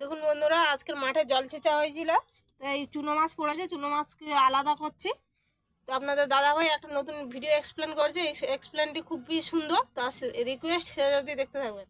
দেখুন বন্ধুরা, আজকের মাঠে জল ছেঁচা হয়েছিল। তো এই চুনো মাছ পড়েছে, চুনো মাছকে আলাদা করছে। তো আপনাদের দাদাভাই একটা নতুন ভিডিও এক্সপ্লেন করছে। এক্সপ্লেনটি খুবই সুন্দর। তা রিকোয়েস্ট সে অবধি দেখতে থাকবেন।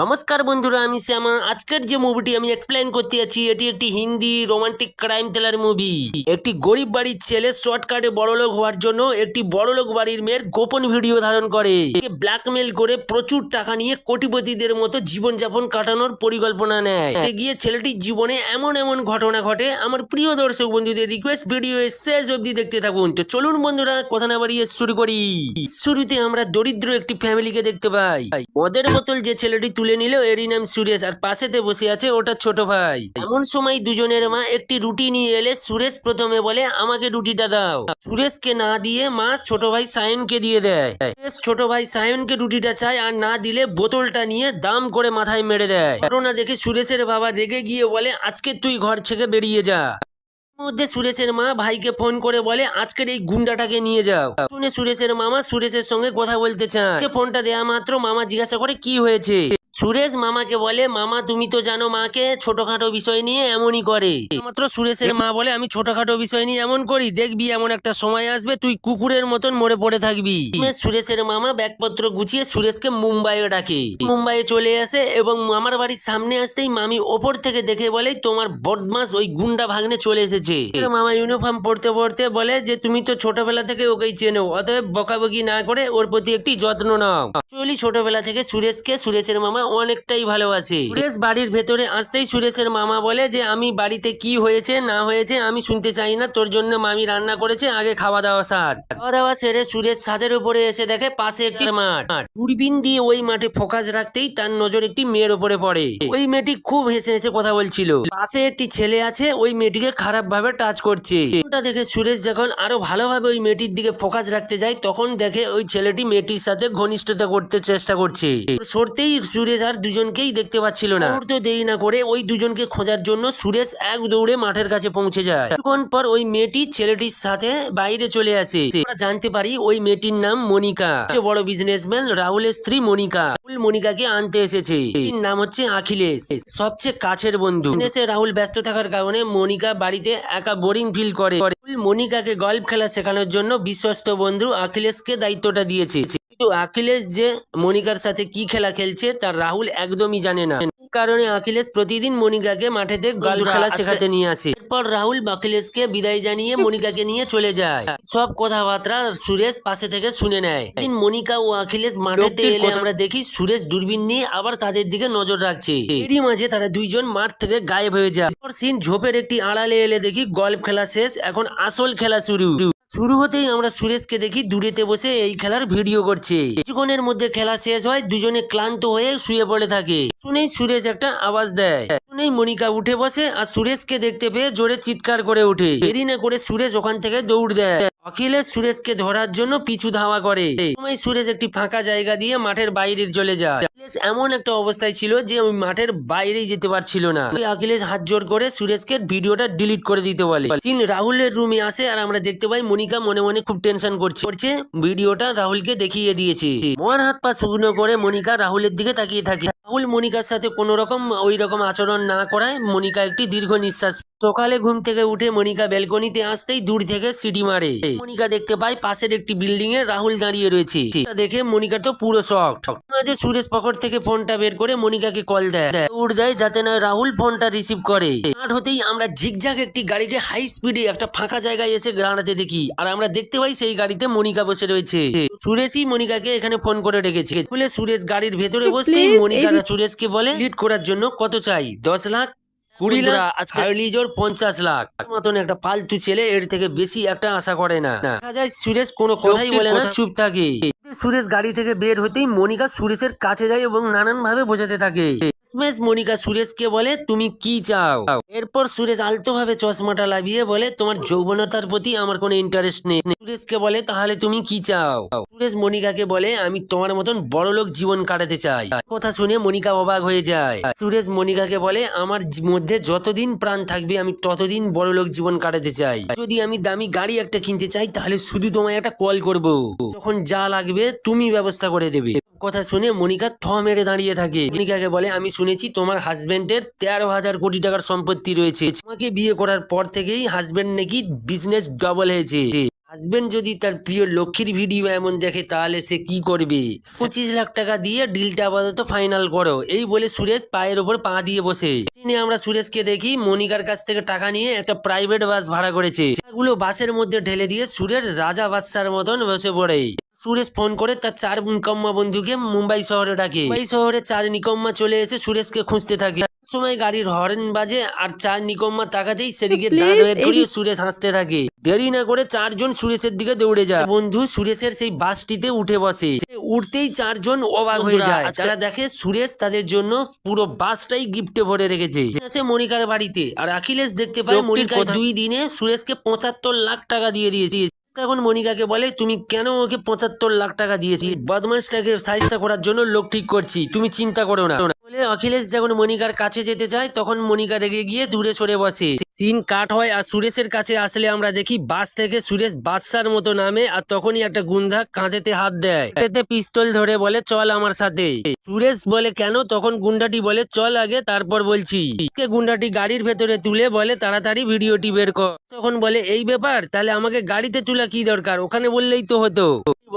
নমস্কার বন্ধুরা, আমি শ্যামা। আজকের যে মুভিটি আমি এক্সপ্লেন করতে যাচ্ছি, এটি একটি Hindi romantic crime thriller movie একটি গরিব বাড়ির ছেলে শর্টকাটে বড়লোক হওয়ার জন্য একটি বড়লোক বাড়ির মেয়ের গোপন ভিডিও ধারণ করে। ব্ল্যাকমেল করে প্রচুর টাকা নিয়ে কোটিপতিদের মতো জীবনযাপন কাটানোর পরিকল্পনা নেয়। গিয়ে ছেলেটির জীবনে এমন এমন ঘটনা ঘটে। আমার প্রিয় দর্শক বন্ধুদের রিকোয়েস্ট ভিডিও শেষ অবধি দেখতে থাকুন। তো চলুন বন্ধুরা, কথা না বাড়িয়ে শুরু করি। শুরুতে আমরা দরিদ্র একটি ফ্যামিলিকে দেখতে পাই। মদের বোতল যে ছেলেটি তুলে নিল এরই নাম সুরেশ, আর পাশেতে বসে আছে ওটা ছোট ভাই। এমন সময় দুজনের মা একটি রুটি নিয়ে এলে সুরেশ প্রথমে বলে, আমাকে রুটিটা দাও। সুরেশকে না দিয়ে মা ছোট ভাই সায়নকে দিয়ে দেয়। সুরেশ ছোট ভাই সায়নকে রুটিটা চায় আর না দিলে বোতলটা নিয়ে দাম করে মাথায় মেরে দেয়। ঘটনা দেখে সুরেশের বাবা রেগে গিয়ে বলে, আজকে তুই ঘর থেকে বেরিয়ে যা। মধ্যে সুরেশের মা ভাইকে ফোন করে বলে, আজকের এই গুন্ডাটাকে নিয়ে যাও। শুনে সুরেশের মামা সুরেশের সঙ্গে কথা বলতে চান ফোনটা দেয়া মাত্র মামা জিজ্ঞাসা করে, কি হয়েছে? সুরেশ মামাকে বলে, মামা, তুমি তো জানো মাকে, ছোটখাটো বিষয় নিয়ে এমনই করে। মাত্র সুরেশের মা বলে, আমি ছোটখাটো বিষয় নিয়ে এমন করি, দেখবি এমন একটা সময় আসবে, তুই কুকুরের মতন মরে পড়ে থাকবি। সুরেশের মামা ব্যাগপত্র গুছিয়ে সুরেশকে মুম্বাইয়ে ডাকে। মুম্বাইয়ে চলে আসে এবং মামার বাড়ির সামনে আসতেই মামি ওপর থেকে দেখে বলে, তোমার বদমাস ওই গুন্ডা ভাগ্নে চলে এসেছে। মামা ইউনিফর্ম পড়তে পড়তে বলে যে, তুমি তো ছোটবেলা থেকে ওকেই চেনো, অতএব বকাবকি না করে ওর প্রতি একটি যত্ন নাও। চলি ছোটবেলা থেকে সুরেশকে, সুরেশের মামা অনেকটাই ভালোবাসে। সুরেশ বাড়ির ভেতরে আসতেই সুরেশের মামা বলে যে, আমি বাড়িতে কি হয়েছে, না হয়েছে, আমি শুনতে চাই না। তোর জন্য মামি রান্না করেছে, আগে খাওয়া দাওয়া সার। খাওয়া দাওয়া সেরে সুরেশ ছাদের উপরে এসে দেখে পাশে একটি মাঠ। দূরবীন দিয়ে ওই মাঠে ফোকাস রাখতেই তার নজর একটি মেয়ের উপরে পড়ে। ওই মেয়েটি খুব হেসে হেসে কথা বলছিল। পাশে একটি ছেলে আছে, ওই মেয়েটিকে খারাপ ভাবে টাচ করছে। ওটা দেখে সুরেশ যখন আরও ভালোভাবে ওই মেয়েটির দিকে ফোকাস রাখতে যায়, তখন দেখে ওই ছেলেটি মেয়েটির সাথে ঘনিষ্ঠতা করতে চেষ্টা করছে। সরতেই সুরেশ আর দুজনকেই দেখতে পাচ্ছিল না। মুহূর্ত দেরি না করে ওই দুজনকে খোঁজার জন্য সুরেশ এক দৌড়ে মাঠের কাছে পৌঁছে যায়। কিছুক্ষণ পর ওই মেয়েটি ছেলেটির সাথে বাইরে চলে আসে। আমরা জানতে পারি ওই মেয়েটির নাম মনিকা। বড় বিজনেসম্যান রাহুলের স্ত্রী মনিকা। রাহুল মনিকাকে আনতে এসেছে। নাম হচ্ছে আখিলেশ। সবচেয়ে কাছের বন্ধু। এসে রাহুল ব্যস্ত থাকার কারণে মনিকা বাড়িতে একা বোরিং ফিল করে। মনিকাকে গল্ফ খেলা শেখানোর জন্য বিশ্বস্ত বন্ধু আখিলেশকে দায়িত্বটা দিয়েছে। কিন্তু আখিলেশ যে মনিকার সাথে কি খেলা খেলছে তার রাহুল একদমই জানে না। কারণে আখিলেশ প্রতিদিন মনিকাকে মাঠেতে গল্ফ খেলা শেখাতে নিয়ে আসে। এরপর রাহুল আখিলেশকে বিদায় জানিয়ে মনিকাকে নিয়ে চলে যায়। সব কথাবার্তা সুরেশ পাশে থেকে শুনে নেয়। একদিন মনিকা ও আখিলেশ মাঠেতে এলে আমরা দেখি সুরেশ দূরবীন নিয়ে আবার তাদের দিকে নজর রাখছে। এরই মাঝে তারা দুইজন মাঠ থেকে গায়েব হয়ে যায়। এরপর সিন ঝোপের একটি আড়ালে এলে দেখি গল্ফ খেলা শেষ এখন আসল খেলা শুরু। শুরু হতেই আমরা সুরেশকে দেখি দূরেতে বসে এই খেলার ভিডিও করছে। কিছুক্ষণের মধ্যে খেলা শেষ হয়, দুজনে ক্লান্ত হয়ে শুয়ে পড়ে থাকে। শুনেই সুরেশ একটা আওয়াজ দেয়। শুনেই মনিকা উঠে বসে আর সুরেশকে দেখতে পেয়ে জোরে চিৎকার করে ওঠে। দেরি না করে সুরেশ ওখান থেকে দৌড় দেয়। অখিলেশ সুরেশকে ধরার জন্য পিছু ধাওয়া করে। সময় সুরেশ একটি ফাঁকা জায়গা দিয়ে মাঠের বাইরে চলে যায়। অখিলেশ এমন একটা অবস্থায় ছিল যে ওই মাঠের বাইরেই যেতে পারছিল না। ওই অখিলেশ হাত জোর করে সুরেশকে ভিডিওটা ডিলিট করে দিতে বলে। তিন রাহুলের রুমে আসে আর আমরা দেখতে পাই মনিকা মনে মনে খুব টেনশন করছে। করছে, ভিডিওটা রাহুলকে দেখিয়ে দিয়েছে। মন হাত পা শুকনো করে মনিকা রাহুলের দিকে তাকিয়ে থাকে। রাহুল মনিকার সাথে কোনো রকম ওই রকম আচরণ না করায় মনিকা একটি দীর্ঘ নিঃশ্বাস সকালে ঘুম থেকে উঠে মনিকা ব্যালকনিতে আসতেই দূর থেকে সিটি মারে। মনিকা দেখতে পায় পাশের একটি বিল্ডিং এ রাহুল দাঁড়িয়ে রয়েছে। দেখে মনিকা তো পুরো শখ মাঝে সুরেশ পকেট থেকে ফোনটা বের করে মনিকাকে কল দেয়। উড় দেয় যাতে না রাহুল ফোনটা রিসিভ করে। মাঠ হতেই আমরা ঝিকঝাক একটি গাড়িকে হাই স্পিডে একটা ফাঁকা জায়গায় এসে দাঁড়াতে দেখি। আর আমরা দেখতে পাই সেই গাড়িতে মনিকা বসে রয়েছে। সুরেশই মনিকাকে এখানে ফোন করে রেখেছে বলে সুরেশ গাড়ির ভেতরে Please, মনিকা সুরেশকে বলে লিড করার জন্য কত চাই? দশ লাখ? কুড়ি লাখ আজকে পঞ্চাশ লাখ। মতন একটা ফালতু ছেলে এর থেকে বেশি একটা আশা করে না। দেখা যায় সুরেশ কোনো কথাই বলে না চুপ থাকে। সুরেশ গাড়ি থেকে বের হতেই মনিকা সুরেশের কাছে যায় এবং নানান ভাবে বোঝাতে থাকে। শেষমেশ মনিকা সুরেশকে বলে, তুমি কি চাও? এরপর সুরেশ আলতো ভাবে চশমাটা লাভিয়ে বলে, তোমার যৌবনতার প্রতি আমার কোনো ইন্টারেস্ট নেই। সুরেশকে বলে, তাহলে তুমি কি চাও? সুরেশ মনিকাকে বলে, আমি তোমার মতন বড়লোক জীবন কাটাতে চাই। কথা শুনে মনিকা অবাক হয়ে যায়। সুরেশ মনিকাকে বলে, আমার মধ্যে যতদিন প্রাণ থাকবে, আমি ততদিন বড়লোক জীবন কাটাতে চাই। যদি আমি দামি গাড়ি একটা কিনতে চাই, তাহলে শুধু তোমায় একটা কল করব। যখন যা লাগবে, তুমি ব্যবস্থা করে দেবে। কথা শুনে মনিকা থ মেরে দাঁড়িয়ে থাকে। মনিকাকে বলে, আমি শুনেছি তোমার হাজবেন্ডের তেরো হাজার কোটি টাকার সম্পত্তি রয়েছে। তোমাকে বিয়ে করার পর থেকেই হাজবেন্ড নাকি বিজনেস ডবল হয়েছে। হাজবেন্ড যদি তার প্রিয় লক্ষ্মীর ভিডিও এমন দেখে, তাহলে সে কি করবে? পঁচিশ লাখ টাকা দিয়ে ডিলটা আপাতত ফাইনাল করো। এই বলে সুরেশ পায়ের ওপর পা দিয়ে বসে। চিনে আমরা সুরেশকে দেখি, মনিকার কাছ থেকে টাকা নিয়ে একটা প্রাইভেট বাস ভাড়া করেছে। টাকাগুলো বাসের মধ্যে ঢেলে দিয়ে সুরের রাজা বাদশার মতন বসে পড়ে। সুরেশ ফোন করে তার চার নিকম্মা বন্ধুকে মুম্বাই শহরে ডাকে। মুম্বাই শহরে চার নিকম্মা চলে এসে সুরেশকে খুঁজতে থাকে। সময় গাড়ির হর্ন বাজে আর চার নিকম্মা তাকাতেই সেদিকে হয়ে সুরেশ হাসতে থাকে। দেরি না করে চারজন সুরেশের দিকে দৌড়ে যায়। বন্ধু সুরেশের সেই বাসটিতে উঠে বসে। উঠতেই চারজন অবাক হয়ে যায়। তারা দেখে সুরেশ তাদের জন্য পুরো বাসটাই গিফটে ভরে রেখেছে। সে মনিকার বাড়িতে। আর আখিলেশ দেখতে পায় মনিকা দুই দিনে সুরেশকে পঁচাত্তর লাখ টাকা দিয়ে দিয়েছে। তখন মনিকাকে বলে, তুমি কেন ওকে পঁচাত্তর লাখ টাকা দিয়েছি বদমাসটাকে সাহিস্তা করার জন্য লোক ঠিক করছি, তুমি চিন্তা করো না। বলে অখিলেশ যখন মনিকার কাছে যেতে চায় তখন মনিকা রেগে গিয়ে দূরে সরে বসে। সিন কাট হয় আর সুরেশের কাছে আসলে আমরা দেখি বাস থেকে সুরেশ বাদশার মতো নামে আর তখনই একটা গুন্ধা কাঁধেতে হাত দেয়। পিস্তল ধরে বলে, চল আমার সাথে। সুরেশ বলে, কেন? তখন গুন্ডাটি বলে, চল আগে, তারপর বলছি। গুন্ডাটি গাড়ির ভেতরে তুলে বলে, তাড়াতাড়ি ভিডিওটি বের কর। তখন বলে, এই ব্যাপার? তাহলে আমাকে গাড়িতে তোলা কি দরকার? ওখানে বললেই তো হতো।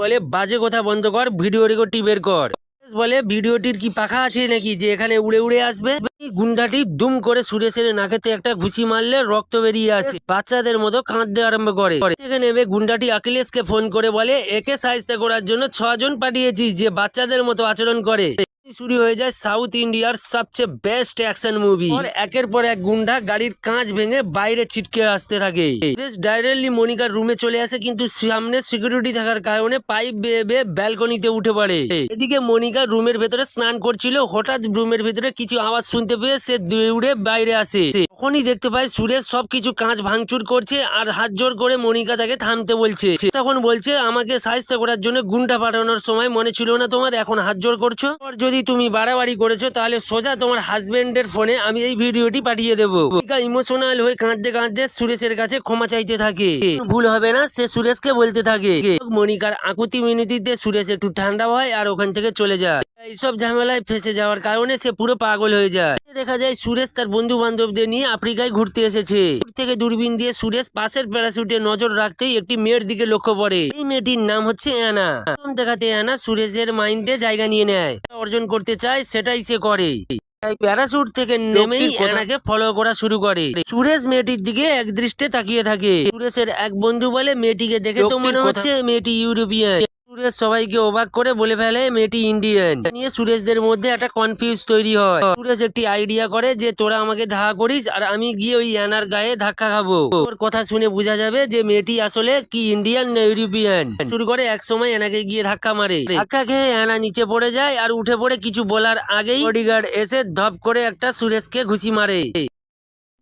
বলে, বাজে কথা বন্ধ কর ভিডিও রেকর্ডটি বের কর। বলে ভিডিওটির কি পাখা আছে নাকি? যে এখানে উড়ে উড়ে আসবে। গুন্ডাটি দুম করে সুরেশের নাকেতে একটা ঘুষি মারলে রক্ত বেরিয়ে আসে। বাচ্চাদের মতো কাঁদতে আরম্ভ করে। থেকে নেমে গুন্ডাটি আকিলেশকে ফোন করে বলে, একে সাহায্য করার জন্য ছজন পাঠিয়েছি যে বাচ্চাদের মতো আচরণ করে। শুরু হয়ে যায় সাউথ ইন্ডিয়ার সবচেয়ে বেস্ট অ্যাকশন মুভি একের পর এক গুন্ডা গাড়ির কাঁচ ভেঙে বাইরে ছিটকে আসতে থাকে। ডাইরেক্টলি মনিকার রুমে চলে আসে, কিন্তু সামনে সিকিউরিটি থাকার কারণে পাইপ বেয়ে বেয়ে ব্যালকনিতে উঠে পড়ে। এদিকে মনিকা রুমের ভেতরে স্নান করছিল, হঠাৎ রুমের ভেতরে কিছু আওয়াজ শুনতে পেয়ে সে দৌড়ে বাইরে আসে। তখনই দেখতে পায় সুরেশ সবকিছু কাঁচ ভাঙচুর করছে আর হাত জোর করে মনিকা তাকে থামতে বলছে। তখন বলছে, আমাকে সাহায্য করার জন্য গুন্ডা পাঠানোর সময় মনে ছিল না তোমার, এখন হাত জোর করছ? আর যদি তুমি বাড়াবাড়ি করেছ, তাহলে সোজা তোমার হাজবেন্ডের ফোনে আমি এই ভিডিওটি পাঠিয়ে দেবো। ইমোশনাল হয়ে কাঁদতে কাঁদতে সুরেশের কাছে ক্ষমা চাইতে থাকে। ভুল হবে না, সে সুরেশকে বলতে থাকে। মনিকার আকুতি মিনতিতে সুরেশ একটু ঠান্ডা হয় আর ওখান থেকে চলে যায়। এইসব ঝামেলায় ফেসে যাওয়ার কারণে সে পুরো পাগল হয়ে যায়। দেখা যায় সুরেশ তার বন্ধু বান্ধবদের নিয়ে আফ্রিকায় ঘুরতে এসেছে। থেকে দূরবীন দিয়ে সুরেশ পাশের প্যারাসুটে নজর রাখতেই একটি মেয়ের দিকে লক্ষ্য পড়ে এই মেয়েটির নাম হচ্ছে অ্যানা। দেখাতে অ্যানা সুরেশের মাইন্ডে জায়গা নিয়ে নেয়। অর্জন করতে চায় সেটাই সে করে। তাই প্যারাসুট থেকে নেমেই এনাকে ফলো করা শুরু করে। সুরেশ মেয়েটির দিকে এক দৃষ্টে তাকিয়ে থাকে। সুরেশের এক বন্ধু বলে মেয়েটিকে দেখে তো মনে হচ্ছে মেয়েটি ইউরোপিয়ান। সুরেশ সবাইকে অবাক করে বলে ফেলে, মেয়েটি ইন্ডিয়ান নিয়ে সুরেশদের মধ্যে একটা কনফিউজ তৈরি হয়। সুরেশ একটি আইডিয়া করে যে, তোরা আমাকে ধাক্কা করিস আর আমি গিয়ে ওই অ্যানার গায়ে ধাক্কা খাব। ওর কথা শুনে বোঝা যাবে যে, মেয়েটি আসলে কি ইন্ডিয়ান না ইউরোপিয়ান শুরু করে এক সময় অ্যানাকে গিয়ে ধাক্কা মারে। ধাক্কা খেয়ে অ্যানা নিচে পড়ে যায় আর উঠে পড়ে কিছু বলার আগেই বডিগার্ড এসে ধপ করে একটা সুরেশকে ঘুষি মারে।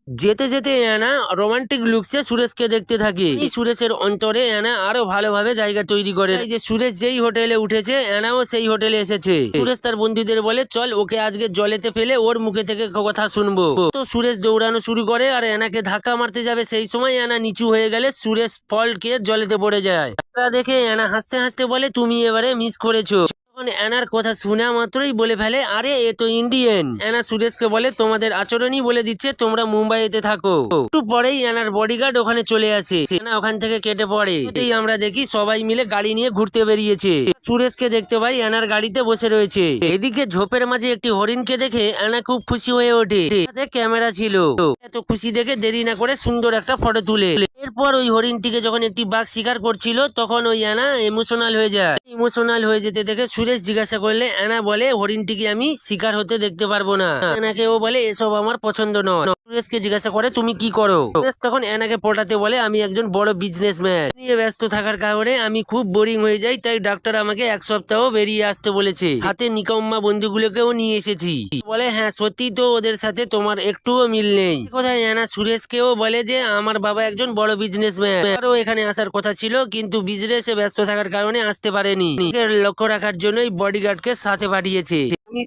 যেতে যেতে এনা রোমান্টিক লুকসে সুরেশকে দেখতে থাকে। এই সুরেশের অন্তরে এনা আরও ভালোভাবে জায়গা তৈরি করে। এই যে সুরেশ যেই হোটেলে উঠেছে, এনাও সেই হোটেলে এসেছে। সুরেশ তার বন্ধুদের বলে, চল, ওকে আজকে জলেতে ফেলে ওর মুখে থেকে কথা শুনব। তো সুরেশ দৌড়ানো শুরু করে, আর এনাকে ধাক্কা মারতে যাবে। সেই সময় এনা নিচু হয়ে গেলে সুরেশ ফল্টকে জলেতে পড়ে যায়। দেখে এনা হাসতে হাসতে বলে, তুমি এবারে মিস করেছ। তখন অ্যানার কথা শোনা মাত্রই বলে ফেলে, আরে, এ তো ইন্ডিয়ান অ্যানা সুরেশকে বলে, তোমাদের আচরণই বলে দিচ্ছে, তোমরা মুম্বাইতে থাকো। একটু পরেই অ্যানার বডিগার্ড ওখানে চলে আসে। অ্যানা ওখান থেকে কেটে পড়ে। আমরা দেখি সবাই মিলে গাড়ি নিয়ে ঘুরতে বেরিয়েছে। সুরেশকে দেখতে পাই অ্যানার গাড়িতে বসে রয়েছে। এদিকে ঝোপের মাঝে একটি হরিণকে দেখে অ্যানা খুব খুশি হয়ে ওঠে। ক্যামেরা ছিল। এত খুশি দেখে দেরি না করে সুন্দর একটা ফটো তুলে। এরপর ওই হরিণটিকে যখন একটি বাঘ শিকার করছিল, তখন ওই অ্যানা ইমোশনাল হয়ে যায়। ইমোশনাল হয়ে যেতে দেখে সুরেশ জিজ্ঞাসা করলে অ্যানা বলে, হরিণটিকে আমি শিকার হতে দেখতে পারব না। অ্যানাকে ও বলে, এসব আমার পছন্দ নয়। সুরেশকে জিজ্ঞাসা করে, তুমি কি করো? সুরেশ তখন অ্যানাকে পটাতে বলে, আমি একজন বড় বিজনেসম্যান নিয়ে ব্যস্ত থাকার কারণে আমি খুব বোরিং হয়ে যাই, তাই ডাক্তার আমাকে আমাকে এক সপ্তাহ বেরিয়ে আসতে বলেছে। হাতে নিকম্মা বন্ধুগুলোকেও নিয়ে এসেছি। বলে হ্যাঁ সত্যি তো ওদের সাথে তোমার একটুও মিল নেই। কোথায় অ্যানা সুরেশকেও বলে যে, আমার বাবা একজন বড় বিজনেসম্যান এখানে আসার কথা ছিল, কিন্তু বিজনেসে ব্যস্ত থাকার কারণে আসতে পারেনি। লক্ষ্য রাখার জন্যই বডিগার্ডকে সাথে পাঠিয়েছে।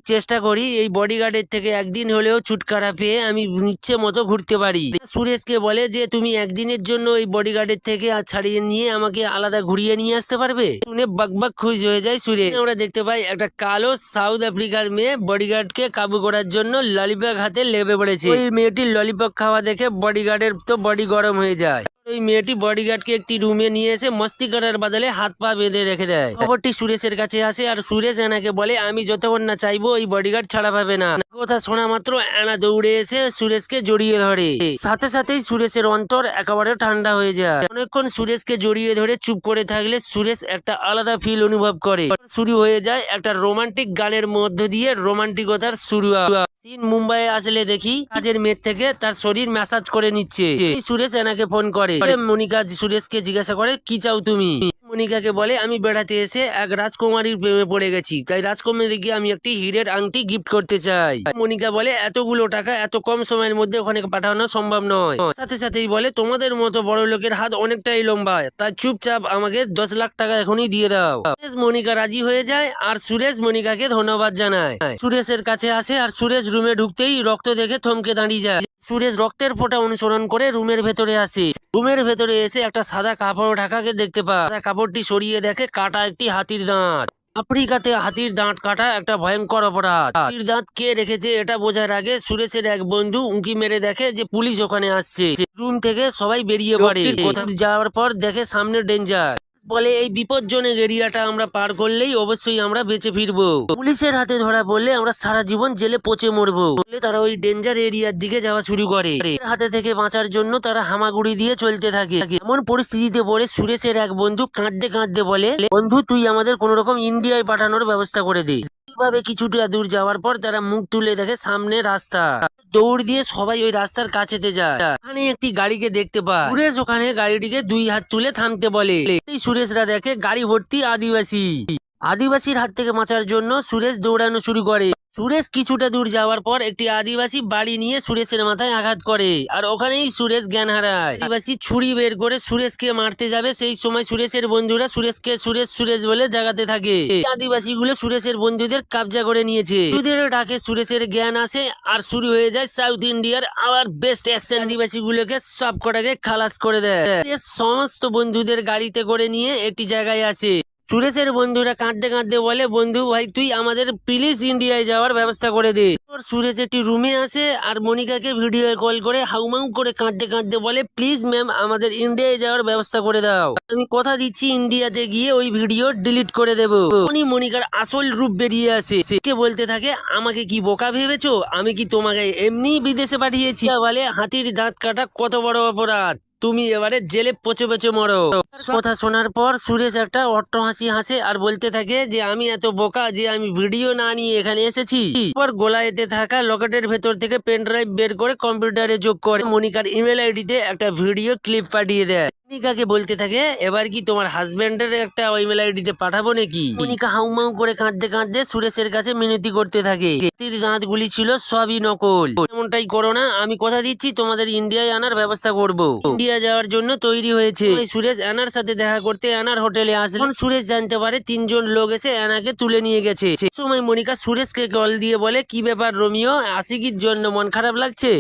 চেষ্টা করি এই বডিগার্ডের থেকে একদিন হলেও ছুটকারা পেয়ে আমি ইচ্ছে মতো ঘুরতে পারি। সুরেশকে বলে যে, তুমি একদিনের জন্য এই বডিগার্ডের থেকে ছাড়িয়ে নিয়ে আমাকে আলাদা ঘুরিয়ে নিয়ে আসতে পারবে? শুনে বাকবাক খুশি হয়ে যায় সুরেশ। আমরা দেখতে পাই একটা কালো সাউথ আফ্রিকার মেয়ে বডিগার্ডকে কাবু করার জন্য ললিপপ হাতে লেবে পড়েছে। ওই মেয়েটির ললিপপ খাওয়া দেখে বডিগার্ডের তো বডি গরম হয়ে যায়। ওই মেয়েটি বডিগার্ডকে একটি রুমে নিয়ে এসে মস্তি করার বদলে হাত পা বেঁধে রেখে দেয়। খবরটি সুরেশের কাছে আসে আর সুরেশ এনাকে বলে, আমি যতক্ষণ না চাইব, ওই বডিগার্ড ছাড়া পাবে না। কথা শোনা মাত্র এনা দৌড়ে এসে সুরেশকে জড়িয়ে ধরে। সাথে সাথেই সুরেশের অন্তর একেবারে ঠান্ডা হয়ে যায়। অনেকক্ষণ সুরেশকে জড়িয়ে ধরে চুপ করে থাকলে সুরেশ একটা আলাদা ফিল অনুভব করে। শুরু হয়ে যায় একটা রোমান্টিক গানের মধ্য দিয়ে রোমান্টিকতার শুরু। সিন মুম্বাইয়ে আসলে দেখি, কাজের মেয়ের থেকে তার শরীর ম্যাসাজ করে নিচ্ছে। সুরেশ এনাকে ফোন করে। মনিকা, সুরেশকে জিজ্ঞাসা করে, কি চাও তুমি? মনিকাকে বলে, আমি বেড়াতে এসে এক রাজকুমারীর প্রেমে পড়ে গেছি। তাই রাজকুমারীকে আমি একটি হীরের আংটি গিফট করতে চাই। মনিকা বলে, এতগুলো টাকা এত কম সময়ের মধ্যে ওখানে পাঠানো সম্ভব নয়। সাথে সাথেই বলে, তোমাদের মতো বড় লোকের হাত অনেকটাই লম্বা। তাই চুপচাপ আমাকে দশ লাখ টাকা এখনই দিয়ে দাও। সুরেশ মনিকা রাজি হয়ে যায় আর সুরেশ মনিকাকে ধন্যবাদ জানায়। সুরেশের কাছে আসে আর সুরেশ রুমে ঢুকতেই রক্ত দেখে থমকে দাঁড়িয়ে যায়। সুরেশ রক্তের ফোঁটা অনুসরণ করে রুমের ভেতরে আসে। রুমের ভেতরে এসে একটা সাদা কাপড় ঢাকাকে দেখতে পায়। সাদা কাপড়টি সরিয়ে দেখে কাটা একটি হাতির দাঁত। আফ্রিকাতে হাতির দাঁত কাটা একটা ভয়ঙ্কর অপরাধ। হাতির দাঁত কে রেখেছে এটা বোঝার আগে সুরেশের এক বন্ধু উঁকি মেরে দেখে যে পুলিশ ওখানে আসছে। রুম থেকে সবাই বেরিয়ে পড়ে। কোথাও যাওয়ার পর দেখে সামনে ডেঞ্জার। বলে এই বিপজ্জনক এরিয়াটা আমরা পার করলেই অবশ্যই আমরা বেঁচে ফিরবো। পুলিশের হাতে ধরা পড়লে আমরা সারা জীবন জেলে পচে মরবো। বলে তারা ওই ডেঞ্জার এরিয়ার দিকে যাওয়া শুরু করে। হাতে থেকে বাঁচার জন্য তারা হামাগুড়ি দিয়ে চলতে থাকে। এমন পরিস্থিতিতে পড়ে সুরেশের এক বন্ধু কাঁদতে কাঁদতে বলে, বন্ধু, তুই আমাদের কোনোরকম ইন্ডিয়ায় পাঠানোর ব্যবস্থা করে দে। এইভাবে কিছুটা দূর যাওয়ার পর তারা মুখ তুলে দেখে সামনে রাস্তা। দৌড় দিয়ে সবাই ওই রাস্তার কাছেতে যায়। একটি গাড়িকে দেখতে পায়। সুরেশ ওখানে গাড়িটিকে দুই হাত তুলে থামতে বলে। সুরেশরা দেখে, গাড়ি ভর্তি আদিবাসী। আদিবাসীর হাত থেকে বাঁচার জন্য সুরেশ দৌড়ানো শুরু করে। সুরেশ কিছুটা দূর যাওয়ার পর একটি আদিবাসী বাড়ি নিয়ে সুরেশের মাথায় আঘাত করে। আর ওখানেই সুরেশ জ্ঞান হারায়। আদিবাসী ছুরি বের করে সুরেশকে মারতে যাবে, সেই সময় সুরেশের বন্ধুরা সুরেশকে সুরেশ সুরেশ বলে জাগাতে থাকে। আদিবাসীগুলো সুরেশের বন্ধুদের কবজা করে নিয়েছে। বন্ধুদের ডাকে সুরেশের জ্ঞান আসে আর শুরু হয়ে যায় সাউথ ইন্ডিয়ার আবার বেস্ট অ্যাকশন। আদিবাসীগুলোকে সব কটাকে খালাস করে দেয়। সমস্ত বন্ধুদের গাড়িতে করে নিয়ে একটি জায়গায় আসে। সুরেশের বন্ধুরা কাঁদতে কাঁদতে বলে, বন্ধু ভাই, তুই আমাদের প্লিজ ইন্ডিয়ায় যাওয়ার ব্যবস্থা করে দে। সুরেশ একটি রুমে আসে আর মনিকাকে ভিডিও কল করে হাউমাউ করে কাঁদতে কাঁদতে বলে, প্লিজ ম্যাম, আমাদের ইন্ডিয়ায় যাওয়ার ব্যবস্থা করে দাও। আমি কথা দিচ্ছি ইন্ডিয়াতে গিয়ে ওই ভিডিও ডিলিট করে দেব। উনি মনিকার আসল রূপ বেরিয়ে আসে। সে বলতে থাকে, আমাকে কি বোকা ভেবেছো? আমি কি তোমাকে এমনি বিদেশে পাঠিয়েছি? বলে, হাতির দাঁত কাটা কত বড় অপরাধ। তুমি এবারে জেলে পচে পচে মরো। কথা শোনার পর সুরেশ একটা অট্ট হাসি হাসে আর বলতে থাকে যে, আমি এত বোকা যে আমি ভিডিও না নিয়ে এখানে এসেছি। পর গোলায়েতে থাকা লকেটের ভেতর থেকে পেন ড্রাইভ বের করে কম্পিউটারে যোগ করে। মনিকার ইমেল আইডিতে একটা ভিডিও ক্লিপ পাঠিয়ে দেয়। মনিকাকে বলতে থাকে, এবার কি তোমার হাজবেন্ডের একটা ইমেল আইডিতে পাঠাবো নাকি? মনিকা হাউমাউ করে কাঁদতে কাঁদতে সুরেশের কাছে মিনতি করতে থাকে। হাতির দাঁতগুলি ছিল সবই নকল। এমনটাই করো না, আমি কথা দিচ্ছি, তোমাদের ইন্ডিয়ায় আনার ব্যবস্থা করব। ইন্ডিয়া যাওয়ার জন্য তৈরি হয়েছে। সুরেশ অ্যানার সাথে দেখা করতে অ্যানার হোটেলে আসে। সুরেশ জানতে পারে তিনজন লোক এসে অ্যানাকে তুলে নিয়ে গেছে। সময় মনিকা সুরেশকে কল দিয়ে বলে, কি ব্যাপার রোমিও, আশিকির জন্য মন খারাপ লাগছে?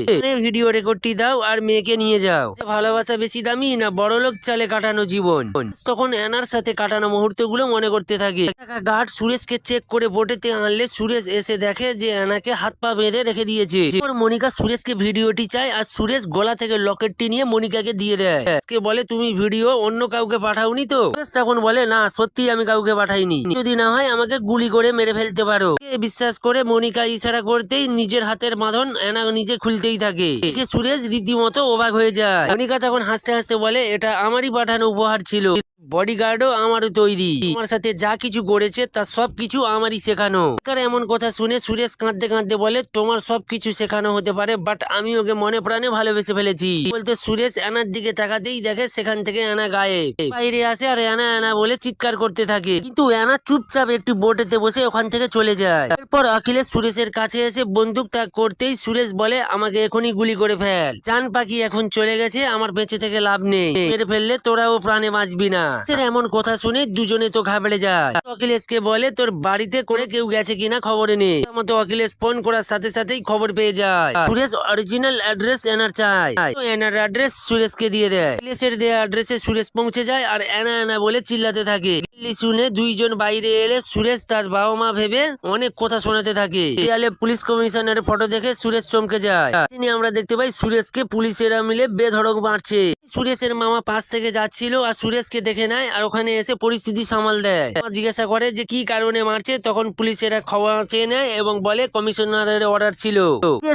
ভিডিও রেকর্ডটি দাও আর মেয়েকে নিয়ে যাও। ভালোবাসা বেশি দামি না বড়লোক চালে কাটানো জীবন। তখন অ্যানার সাথে কাটানো মুহূর্তগুলো মনে করতে থাকে। গার্ড সুরেশকে চেক করে বোটেতে আনলে সুরেশ এসে দেখে যে অ্যানাকে হাত পা বেঁধে রেখে দিয়েছে। মনিকা সুরেশকে ভিডিওটি চায় আর সুরেশ গলা থেকে লকেটটি নিয়ে মনিকাকে দিয়ে দেয়। বলে, তুমি ভিডিও অন্য কাউকে পাঠাওনি তো? তখন বলে, না, সত্যি আমি কাউকে পাঠাইনি। যদি না হয় আমাকে গুলি করে মেরে ফেলতে পারো। বিশ্বাস করে মনিকা ইশারা করতেই নিজের হাতের বাঁধন অ্যানা নিজে খুলতেই থাকে। সুরেশ রীতিমতো অবাক হয়ে যায়। মনিকা তখন হাসতে হাসতে বলে, এটা আমারই পাঠানো উপহার ছিল। বডিগার্ডও আমারও তৈরি। আমার সাথে যা কিছু গড়েছে তার সব কিছু আমারই শেখানো। কার এমন কথা শুনে সুরেশ কাঁদতে কাঁদতে বলে, তোমার সব কিছু শেখানো হতে পারে বাট আমি ওকে মনে প্রাণে ভালোবেসে ফেলেছি। বলতে সুরেশ অ্যানার দিকে তাকাতেই দেখে সেখান থেকে অ্যানা গায়ে। বাইরে আসে আর অ্যানা অ্যানা বলে চিৎকার করতে থাকে। কিন্তু অ্যানা চুপচাপ একটি বোটেতে বসে ওখান থেকে চলে যায়। এরপর অখিলেশ সুরেশের কাছে এসে বন্দুক তাক করতেই সুরেশ বলে, আমাকে এখনই গুলি করে ফেল। চান পাখি এখন চলে গেছে, আমার বেঁচে থেকে লাভ নেই। মেরে ফেললে তোরাও প্রাণে বাঁচবি না। এমন কথা শুনে দুজনে তো ঘাবড়ে যায়। অখিলেশকে বলে, তোর বাড়িতে করে কেউ গেছে কিনা খবরে নেই মতো অখিলেশ ফোন করার সাথে সাথেই খবর পেয়ে যায়। সুরেশ অরিজিনাল অ্যাড্রেস এনার চায় এনার অ্যাড্রেস সুরেশকে দিয়ে দেয়। অখিলেশের দেওয়া অ্যাড্রেসে সুরেশ পৌঁছে যায় আর এনা এনা বলে চিল্লাতে থাকে। শুনে দুইজন বাইরে এলে সুরেশ তার বাবা মা ভেবে অনেক কথা শোনাতে থাকে। দেয়ালে পুলিশ কমিশনারের ফটো দেখে সুরেশ চমকে যায়। তিনি আমরা দেখতে পাই সুরেশকে পুলিশেরা মিলে বেধড়ক মারছে। সুরেশের মামা পাশ থেকে যাচ্ছিল আর সুরেশকে দেখে নেয় আর ওখানে এসে পরিস্থিতি সামাল দেয়। জিজ্ঞাসা করে যে কি কারণে মারছে? তখন পুলিশেরা খবর চেয়ে নেয় এবং বলে কমিশনারের অর্ডার ছিল।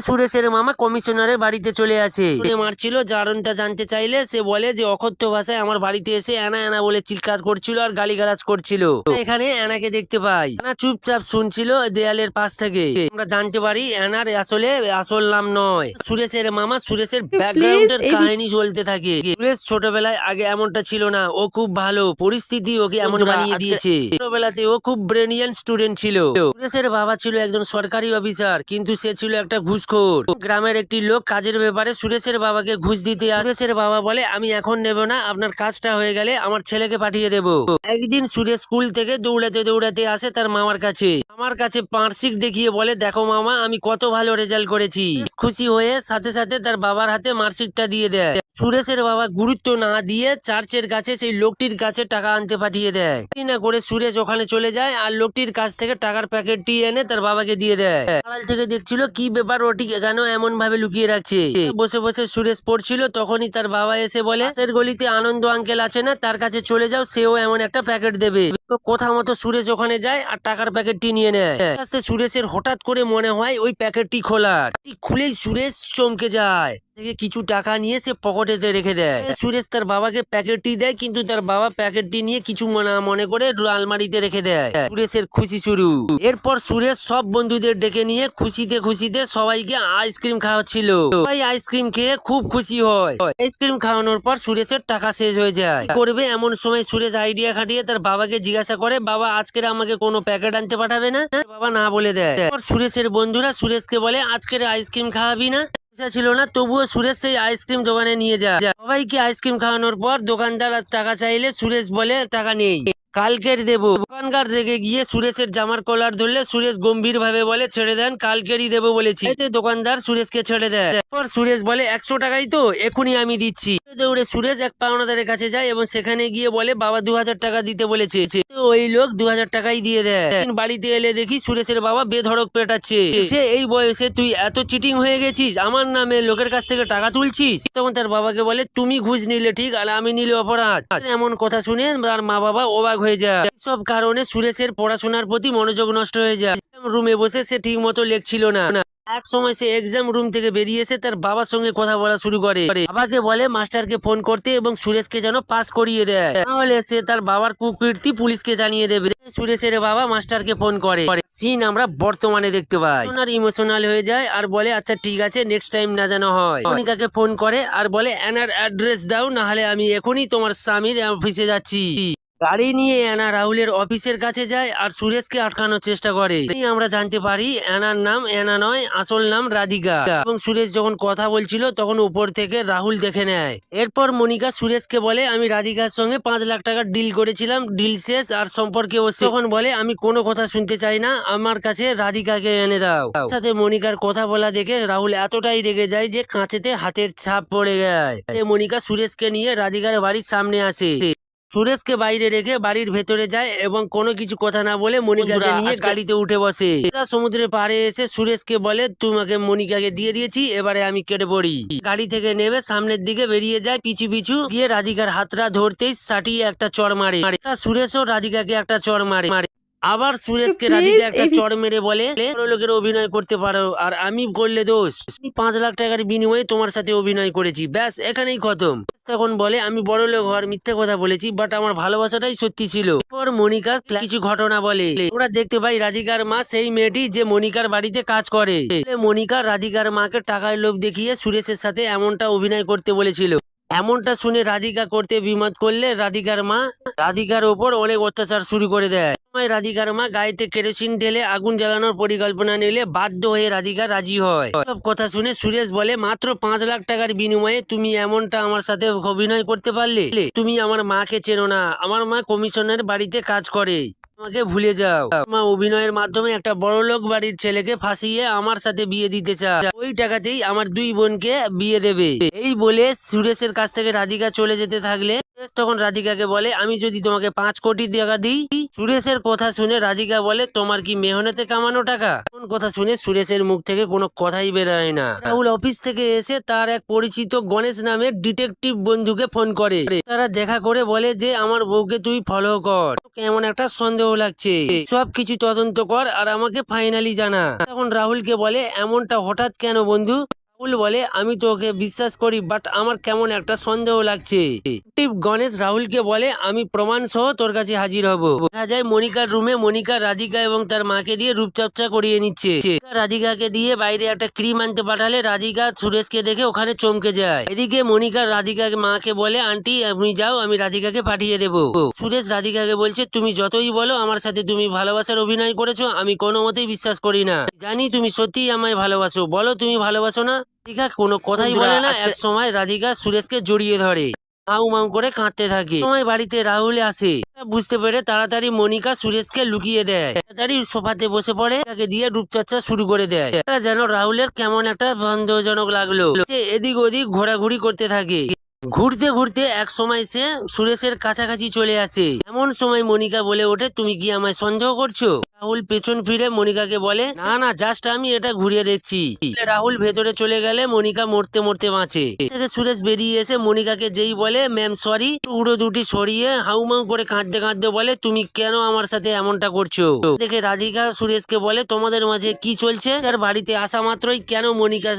সুরেশের মামা কমিশনারের বাড়িতে চলে আসে। মারছিল কারণটা জানতে চাইলে সে বলে যে অকথ্য ভাষায় আমার বাড়িতে এসে অ্যানা অ্যানা বলে চিৎকার করছিল আর গালিগালাজ করছিল। এখানে অ্যানাকে দেখতে পাই। অ্যানা চুপচাপ শুনছিল দেয়ালের পাশ থেকে। আমরা জানতে পারি অ্যানার আসলে আসল নাম নয়। সুরেশের মামা সুরেশের ব্যাকগ্রাউন্ডের কাহিনী চলতে থাকে। সুরেশ ছোটবেলায় আগে এমনটা ছিল না। ও খুব ভালো পরিস্থিতি ওকে এমন বানিয়ে দিয়েছে। ছোটবেলাতে ও খুব ব্রেনিয়ান স্টুডেন্ট ছিল। সুরেশের বাবা ছিল একজন সরকারি অফিসার কিন্তু সে ছিল একটা ঘুষখোর। গ্রামের একটি লোক কাজের ব্যাপারে সুরেশের বাবাকে ঘুষ দিতে সুরেশের বাবা বলে আমি এখন নেব না আপনার কাজটা হয়ে গেলে আমার ছেলেকে পাঠিয়ে দেব। একদিন সুরেশ স্কুল থেকে দৌড়াতে দৌড়াতে আসে তার মামার কাছে। আমার কাছে মার্কশিট দেখিয়ে বলে দেখো মামা আমি কত ভালো রেজাল্ট করেছি। খুশি হয়ে সাথে সাথে তার বাবার হাতে মার্কশিটটা দিয়ে দেয়। সুরেশের বাবা গুরুত্ব না দিয়ে চার্চের কাছে সেই লোকটির কাছে টাকা আনতে পাঠিয়ে দেয়। না করে সুরেশ ওখানে চলে যায় আর লোকটির কাছ থেকে টাকার প্যাকেটটি এনে তার বাবাকে দিয়ে দেয়। আড়াল থেকে দেখছিল, কি ব্যাপার ওটি? কেন এমন ভাবে লুকিয়ে রাখছে? বসে বসে সুরেশ পড়ছিল, তখনই তার বাবা এসে বলে, পাশের গলিতে আনন্দ আঙ্কেল আছে না? তার কাছে চলে যাও, সেও এমন একটা প্যাকেট দেবে। কথা মতো সুরেশ ওখানে যায় আর টাকার প্যাকেটটি নিয়ে নেয়। আস্তে সুরেশের হঠাৎ করে মনে হয় ওই প্যাকেটটি খোলার। খুলেই সুরেশ চমকে যায়। থেকে কিছু টাকা নিয়ে সে পকেটেতে রেখে দেয়। সুরেশ তার বাবাকে প্যাকেটটি দেয়, কিন্তু তার বাবা প্যাকেটটি নিয়ে কিছু মনে করে আলমারিতে রেখে দেয়। সুরেশের খুশি শুরু। এরপর সুরেশ সব বন্ধুদের ডেকে নিয়ে খুশিতে খুশিতে সবাইকে আইসক্রিম খাওয়াচ্ছিল। সবাই আইসক্রিম খেয়ে খুব খুশি হয়। আইসক্রিম খাওয়ানোর পর সুরেশের টাকা শেষ হয়ে যায়। করবে? এমন সময় সুরেশ আইডিয়া খাটিয়ে তার বাবাকে জিজ্ঞাসা করে, বাবা, আজকের আমাকে কোনো প্যাকেট আনতে পাঠাবে না? বাবা না বলে দেয়। সুরেশের বন্ধুরা সুরেশকে বলে, আজকের আইসক্রিম খাওয়াবি না? পয়সা ছিল না, তবুও সুরেশ সেই আইসক্রিম দোকানে নিয়ে যায়। সবাইকে আইসক্রিম খাওয়ানোর পর দোকানদার টাকা চাইলে সুরেশ বলে টাকা নেই। কালকের দেবো। দোকানদার রেগে গিয়ে সুরেশের জামার কলার ধরলে সুরেশ গম্ভীর ভাবে বলে, ছেড়ে দেন, কালকেরই দেবো বলেছি। এতে দোকানদার সুরেশকে ছেড়ে দেয়। পর সুরেশ বলে, একশো টাকাই তো এখনই আমি দিচ্ছি। দৌড়ে সুরেশ এক পাওনাদারের কাছে যায় এবং সেখানে গিয়ে বলে, বাবা দু হাজার টাকা দিতে বলেছে। ওই লোক দু হাজার টাকাই দিয়ে দেয়। বাড়িতে এলে দেখি সুরেশের বাবা বেধড়ক পেটাচ্ছে। এই বয়সে তুই এত চিটিং হয়ে গেছিস? আমার নামে লোকের কাছ থেকে টাকা তুলছিস? তখন তার বাবাকে বলে, তুমি ঘুষ নিলে ঠিক, আর আমি নিলে অপরাধ। এমন কথা শুনে তার মা বাবা অবাক হয়ে যায়। সব কারণে সুরেশের পড়াশোনার প্রতি মনোযোগ নষ্ট হয়ে যায়। রুমে বসে সে ঠিক মতো লেখছিল না। এক সময় সে এক্সাম রুম থেকে বেরিয়ে এসে তার বাবার সঙ্গে কথা বলা শুরু করে। বাবাকে বলে, মাস্টারকে ফোন করতে এবং সুরেশকে যেন পাস করিয়ে দেয়। তাহলে সে তার বাবার কুকীর্তি পুলিশকে জানিয়ে দেবে। সুরেশের বাবা মাস্টারকে ফোন করে। সিন আমরা বর্তমানে দেখতে পাই। ওনার ইমোশনাল হয়ে যায় আর বলে আচ্ছা ঠিক আছে নেক্সট টাইম না যেন হয়। অনিকাকে ফোন করে আর বলে এনার অ্যাড্রেস দাও, না হলে আমি এখনই তোমার স্বামীর অফিসে যাচ্ছি। গাড়ি নিয়ে অ্যানা রাহুলের অফিসের কাছে যায় আর সুরেশকে আটকানোর চেষ্টা করে। আমরা জানতে পারি অ্যানার নাম অ্যানা নয়, আসল নাম রাধিকা। এবং সুরেশ যখন কথা বলছিল তখন উপর থেকে রাহুল দেখে নেয়। এরপর মনিকা সুরেশকে বলে, আমি রাধিকার সঙ্গে পাঁচ লাখ টাকা ডিল করেছিলাম ডিল শেষ আর সম্পর্কে ও তখন বলে, আমি কোনো কথা শুনতে চাই না, আমার কাছে রাধিকাকে এনে দাও। সাথে মনিকার কথা বলা দেখে রাহুল এতটাই রেগে যায় যে কাঁচেতে হাতের ছাপ পড়ে যায়। মনিকা সুরেশকে নিয়ে রাধিকার বাড়ির সামনে আসে। সুরেশকে বাইরে রেখে বাড়ির ভেতরে যায় এবং কোনো কিছু কথা না বলে মনিকাকে নিয়ে গাড়িতে উঠে বসে। সমুদ্রের পাড়ে এসে সুরেশকে বলে তোমাকে মনিকাকে দিয়ে দিয়েছি এবারে আমি কেটে পড়ি। গাড়ি থেকে নেমে সামনের দিকে বেরিয়ে যায় পিছু পিছু গিয়ে রাধিকার হাতটা ধরতেই সাটিয়ে একটা চড় মারে। সুরেশ সুরেশও রাধিকাকে একটা চড় মারে মারে। আবার সুরেশকে Please, রাধিকা একটা চড় মেরে বলে লোকের অভিনয় করতে পারো আর আমি করলে দোষ। পাঁচ লাখ টাকার বিনিময়ে তোমার সাথে অভিনয় করেছি। ব্যাস এখানেই খতম। তখন বলে আমি বড় লোক হওয়ার মিথ্যে কথা বলেছি বাট আমার ভালোবাসাটাই সত্যি ছিল। পর মনিকা কিছু ঘটনা বলে ওরা দেখতে পাই রাধিকার মা সেই মেয়েটি যে মনিকার বাড়িতে কাজ করে। মনিকা রাধিকার মাকে টাকার লোভ দেখিয়ে সুরেশের সাথে এমনটা অভিনয় করতে বলেছিল। এমনটা শুনে রাধিকা করতে বিমত করলে রাধিকার মা রাধিকার ওপর অনেক অত্যাচার শুরু করে দেয়। রাধিকার মা গায়েতে কেরোসিন ঢেলে আগুন জ্বালানোর পরিকল্পনা নিলে বাধ্য হয়ে রাধিকা রাজি হয়। সব কথা শুনে সুরেশ বলে, মাত্র পাঁচ লাখ টাকার বিনিময়ে তুমি এমনটা আমার সাথে অভিনয় করতে পারলে? তুমি আমার মাকে চেনো না। আমার মা কমিশনের বাড়িতে কাজ করে। আমাকে ভুলে যাও। মা, অভিনয়ের মাধ্যমে একটা বড় লোক বাড়ির ছেলেকে ফাঁসিয়ে আমার সাথে বিয়ে দিতে চায়। ওই টাকাতেই আমার দুই বোনকে বিয়ে দেবে। এই বলে সুরেশের কাছ থেকে রাধিকা চলে যেতে থাকলে সুরেশ তখন রাধিকাকে বলে, আমি যদি তোমাকে পাঁচ কোটি টাকা দিই, সুরেশের কথা শুনে রাধিকা বলে, তোমার কি মেহনতে কামানো টাকা? কোন কথা শুনে সুরেশের মুখ থেকে কোনো কথাই বেরোয় না। রাহুল অফিস থেকে এসে তার এক পরিচিত গণেশ নামের ডিটেকটিভ বন্ধুকে ফোন করে। তারা দেখা করে বলে যে, আমার বউকে তুই ফলো কর। কেমন একটা সন্দেহ লাগছে। সব কিছু তদন্ত কর আর আমাকে ফাইনালি জানা। তখন রাহুলকে বলে, এমনটা হঠাৎ কেন বন্ধু? রাহুল বলে, আমি তোকে বিশ্বাস করি বাট আমার কেমন একটা সন্দেহ লাগছে। গণেশ রাহুলকে বলে, আমি প্রমাণ সহ তোর কাছে হাজির হব। দেখা যায়, মনিকার রুমে মনিকা, রাধিকা এবং তার মাকে দিয়ে রূপচর্চা করিয়ে নিচ্ছে। রাধিকাকে দিয়ে বাইরে একটা ক্রিম আনতে পাঠালে রাধিকা সুরেশকে দেখে ওখানে চমকে যায়। এদিকে মনিকা রাধিকাকে মাকে বলে, আন্টি আপনি যাও, আমি রাধিকাকে পাঠিয়ে দেব। সুরেশ রাধিকাকে বলছে, তুমি যতই বলো, আমার সাথে তুমি ভালোবাসার অভিনয় করেছ, আমি কোনো মতেই বিশ্বাস করি না। জানি তুমি সত্যিই আমায় ভালোবাসো। বলো, তুমি ভালোবাসো না? রাধিকা কোনো কথাই বলে না এক সময় রাধিকা সুরেশকে জড়িয়ে ধরে। হাউ মাউ করে কাঁদতে থাকে। সময় বাড়িতে রাহুল আসে। বুঝতে পেরে তাড়াতাড়ি মনিকা সুরেশকে লুকিয়ে দেয়। তাড়াতাড়ি সোফাতে বসে পড়ে তাকে দিয়ে রূপচর্চা শুরু করে দেয়। এটা যেন রাহুলের কেমন একটা সন্দেহজনক লাগল। সে এদিক ওদিক ঘোরাঘুরি করতে থাকে। ঘুরতে ঘুরতে এক সময় সে সুরেশের কাছাকাছি চলে আসে। এমন সময় মনিকা বলে ওঠে, তুমি কি আমায় সন্দেহ করছ? রাহুল পেছন ফিরে মনিকাকে বলে, না না জাস্ট আমি এটা ঘুরিয়ে দেখছি। রাহুল ভেতরে চলে গেলে মনিকা মরতে মরতে বাঁচে। থেকে সুরেশ বেরিয়ে এসে মনিকাকে যেই বলে ম্যাম সরি টুকরো দুটি সরিয়ে হাউমাউ করে কাঁদতে কাঁদতে বলে, তুমি কেন আমার সাথে এমনটা করছ? দেখে রাধিকা সুরেশকে বলে, তোমাদের মাঝে কি চলছে? স্যার, বাড়িতে আসা মাত্রই কেন মনিকা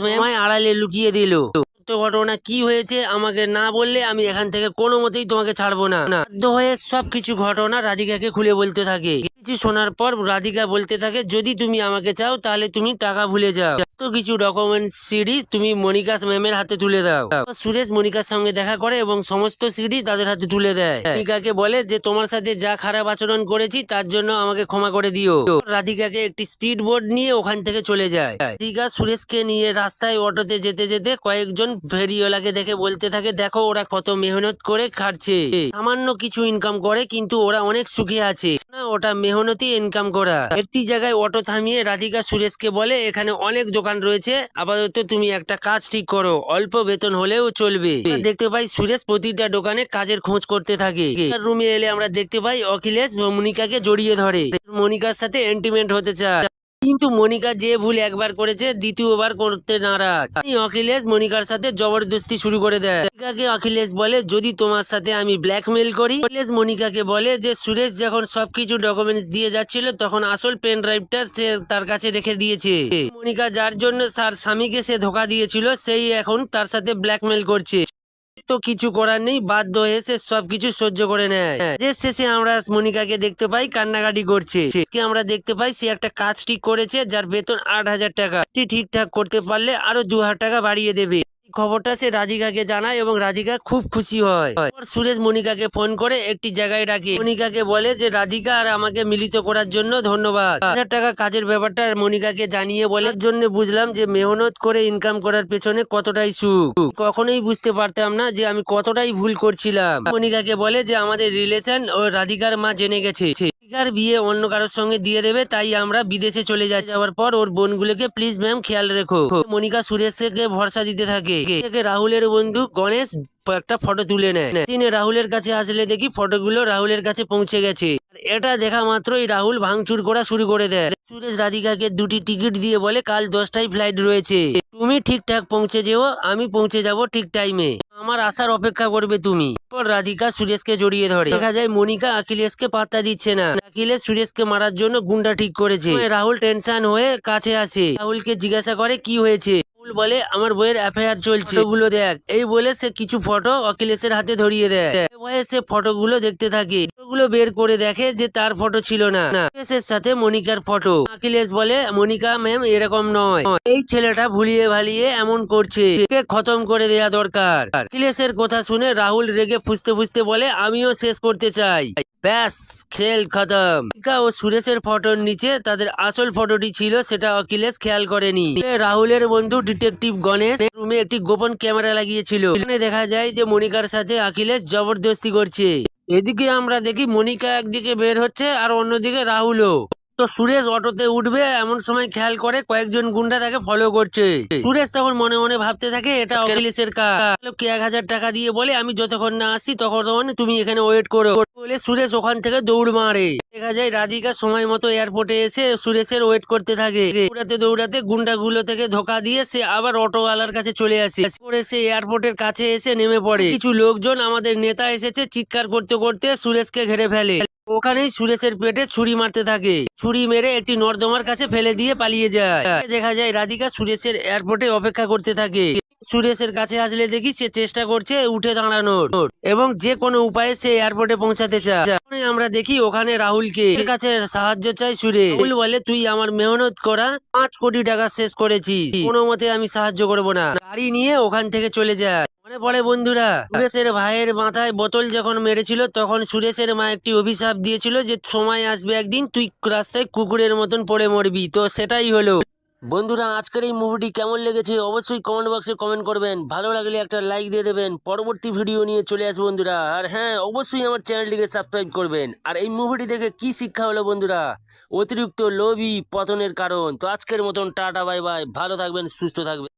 আড়ালে লুকিয়ে দিল? সত্য ঘটনা কি হয়েছে আমাকে না বললে আমি এখান থেকে কোনো মতেই তোমাকে ছাড়বো না। বাধ্য হয়ে সব কিছু ঘটনা রাধিকাকে খুলে বলতে থাকে। কিছু শোনার পর রাধিকা বলতে থাকে, যদি তুমি আমাকে চাও তাহলে তুমি টাকা ভুলে যাও। তো কিছু ডকুমেন্ট সিডি তুমি মনিকা ম্যামের হাতে তুলে দাও। সুরেশ মনিকার সঙ্গে দেখা করে এবং সমস্ত সিডি তাদের হাতে তুলে দেয়। মনিকাকে বলে যে, তোমার সাথে যা খারাপ আচরণ করেছি তার জন্য আমাকে ক্ষমা করে দিও। রাধিকাকে একটি স্পিড বোর্ড নিয়ে ওখান থেকে চলে যায়। রাধিকা সুরেশকে নিয়ে রাস্তায় অটোতে যেতে যেতে কয়েকজন ফেরিওয়ালাকে দেখে বলতে থাকে, দেখো, ওরা কত মেহনত করে খাটছে। সামান্য কিছু ইনকাম করে, কিন্তু ওরা অনেক সুখে আছে। না, ওটা মেহনতি ইনকাম করা। একটি জায়গায় অটো থামিয়ে রাধিকা সুরেশকে বলে, এখানে অনেক দোকান রয়েছে, আপাতত তুমি একটা কাজ ঠিক করো, অল্প বেতন হলেও চলবে। দেখতে পাই সুরেশ প্রতিটা দোকানে কাজের খোঁজ করতে থাকে। রুমে এলে আমরা দেখতে পাই অখিলেশ মনিকাকে জড়িয়ে ধরে। মনিকার সাথে এন্টিমেন্ট হতে চায়। কিন্তু মনিকা যে ভুল একবার করেছে, দ্বিতীয়বার করতে নারাজ। অখিলেশ মনিকার সাথে জবরদস্তি শুরু করে দেয়। মনিকাকে অখিলেশ বলে, যদি তোমার সাথে আমি ব্ল্যাকমেল করি? অখিলেশ মনিকাকে বলে যে, সুরেশ যখন সবকিছু ডকুমেন্টস দিয়ে যাচ্ছিল, তখন আসল পেন ড্রাইভটা সে তার কাছে রেখে দিয়েছে। মনিকা যার জন্য তার স্বামীকে সে ধোকা দিয়েছিল, সেই এখন তার সাথে ব্ল্যাকমেল করছে। তো কিছু করার নেই, বাধ্য হয়ে সে সবকিছু সহ্য করে নেয়। যে শেষে আমরা মনিকাকে দেখতে পাই, কান্নাকাটি করছে। আমরা দেখতে পাই সে একটা কাজ ঠিক করেছে, যার বেতন আট হাজার টাকা। ঠিকঠাক করতে পারলে আরও দু হাজার টাকা বাড়িয়ে দেবে। খবরটা সে রাধিকাকে জানায় এবং রাধিকা খুব খুশি হয়। সুরেশ মনিকাকে ফোন করে একটি জায়গায় ডাকে। মনিকাকে বলে যে, রাধিকা আর আমাকে মিলিত করার জন্য ধন্যবাদ। হাজার টাকা কাজের ব্যাপারটা মনিকাকে জানিয়ে বলার জন্য বুঝলাম যে, মেহনত করে ইনকাম করার পেছনে কতটাই সুখ। কখনোই বুঝতে পারতাম না যে, আমি কতটাই ভুল করছিলাম। মনিকাকে বলে যে, আমাদের রিলেশন ও রাধিকার মা জেনে গেছে। রাধিকার বিয়ে অন্য কারোর সঙ্গে দিয়ে দেবে, তাই আমরা বিদেশে চলে যাচ্ছি। যাওয়ার পর ওর বোনগুলোকে প্লিজ ম্যাম খেয়াল রেখো। মনিকা সুরেশকে ভরসা দিতে থেকে। রাহুলের বন্ধু গণেশ একটা ফটো তুলে নেয়। তিনি রাহুলের কাছে আসলে দেখি ফটোগুলো রাহুলের কাছে পৌঁছে গেছে। এটা দেখা মাত্রই রাহুল ভাঙচুর করা শুরু করে দেয়। সুরেশ রাধিকাকে দুটি টিকিট দিয়ে বলে, কাল দশটায় ফ্লাইট রয়েছে। তুমি ঠিকঠাক পৌঁছে যেও, আমি পৌঁছে যাব ঠিক টাইমে আমার আসার অপেক্ষা করবে তুমি। পর রাধিকা সুরেশকে জড়িয়ে ধরে। দেখা যায় মনিকা আখিলেশকে পাত্তা দিচ্ছে না। আখিলেশ সুরেশকে মারার জন্য গুন্ডা ঠিক করেছে। রাহুল টেনশন হয়ে কাছে আসে। রাহুলকে জিজ্ঞাসা করে, কি হয়েছে? বলে, আমার বইয়ের এফআইআর চলছে। ওগুলো দেখ। এই বলে সে কিছু ফটো অখিলেশের হাতে ধরিয়ে দেয়। ভয়ে সে ফটোগুলো দেখতে থাকে। ফটোগুলো বের করে দেখে যে তার ফটো ছিল না। অখিলেশের সাথে মনিকার ফটো। অখিলেশ বলে, মনিকা ম্যাম, এরকম নয়। এই ছেলেটা ভুলিয়ে ভালিয়ে এমন করছে। খতম করে দেয়া দরকার। অখিলেশের কথা শুনে রাহুল রেগে ফুসতে ফুসতে বলে, আমিও শেষ করতে চাই। ব্যাস, খেল খতম। মনিকা ও সুরেশের ফটোর নিচে তাদের আসল ফটোটি ছিল, সেটা অখিলেশ খেয়াল করেনি। রাহুলের বন্ধু ডিটেকটিভ গণেশ রুমে একটি গোপন ক্যামেরা লাগিয়েছিল। এখানে দেখা যায় যে মনিকার সাথে অখিলেশ জবরদস্তি করছে। এদিকে আমরা দেখি মনিকা একদিকে বের হচ্ছে আর অন্যদিকে রাহুলও। তো সুরেশ অটোতে উঠবে, এমন সময় খেয়াল করে কয়েকজন গুন্ডা তাকে ফলো করছে। সুরেশ তখন মনে মনে ভাবতে থাকে, এটা অখিলেশের কাজ। লোককে এক হাজার টাকা দিয়ে বলে, আমি যতক্ষণ না আসছি তখন তুমি এখানে ওয়েট করো। বলে সুরেশ ওখান থেকে দৌড় মারে। দেখা যায় রাধিকা সময় মতো এয়ারপোর্টে এসে সুরেশের ওয়েট করতে থাকে। দৌড়াতে দৌড়াতে গুন্ডাগুলো থেকে ধোকা দিয়ে সে আবার অটোওয়ালার কাছে চলে আসে। পরে সে এয়ারপোর্টের কাছে এসে নেমে পড়ে। কিছু লোকজন আমাদের নেতা এসেছে, চিৎকার করতে করতে সুরেশকে ঘেরে ফেলে। ওখানেই সুরেশের পেটে ছুরি মারতে থাকে। ছুরি মেরে একটি নর্দমার কাছে ফেলে দিয়ে পালিয়ে যায়। দেখা যায় রাধিকা সুরেশের এয়ারপোর্টে অপেক্ষা করতে থাকে। সুরেশের কাছে আসলে দেখি সে চেষ্টা করছে উঠে দাঁড়ানোর। এবং যে কোনো উপায়ে সে এয়ারপোর্টে পৌঁছাতে চায়। আমরা দেখি ওখানে রাহুলকে কাছে সাহায্য চাই সুরে রাহুল বলে, তুই আমার মেহনত করা পাঁচ কোটি টাকা শেষ করেছিস। কোনো মতে আমি সাহায্য করব না। গাড়ি নিয়ে ওখান থেকে চলে যায় মনে পড়ে বন্ধুরা, সুরেশের ভাইয়ের মাথায় বোতল যখন মেরেছিল, তখন সুরেশের মা একটি অভিশাপ দিয়েছিল যে, সময় আসবে একদিন, তুই রাস্তায় কুকুরের মতন পড়ে মরবি। তো সেটাই হলো। বন্ধুরা, আজকের এই মুভিটি কেমন লেগেছে অবশ্যই কমেন্ট বক্সে কমেন্ট করবেন। ভালো লাগলে একটা লাইক দিয়ে দেবেন। পরবর্তী ভিডিও নিয়ে চলে আসব বন্ধুরা। আর হ্যাঁ অবশ্যই আমার চ্যানেলটিকে সাবস্ক্রাইব করবেন। আর এই মুভিটি দেখে কি শিক্ষা হলো বন্ধুরা? অতিরিক্ত লোভই পতনের কারণ। তো আজকের মতন টাটা বাই বাই ভালো থাকবেন, সুস্থ থাকবেন।